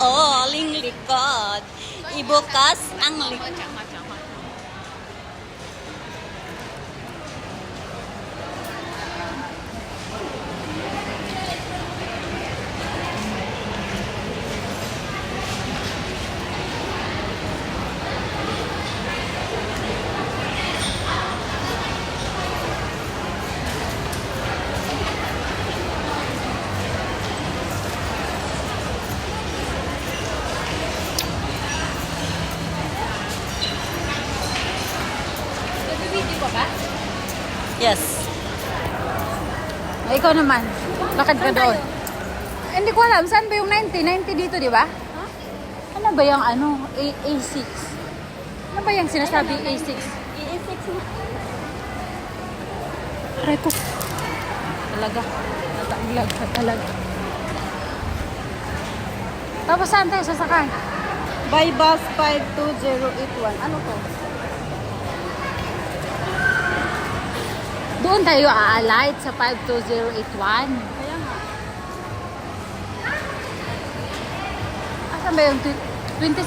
oling likod. Ibukas ang likod. Yes. Ay, ikaw naman. Lakad ka doon. Hindi ko alam. Saan ba yung 90? 90 dito, di ba? Ano ba yung ano? A A6? Ano ba yung sinasabi A6? I-fix mo. Aray ko. Talaga. Natanglag ka talaga. Tapos saan tayo sasakay? By bus 52081. Ano to? Doon tayo a-alight sa 52081. Kaya nga. Asan ba yung tw- 26?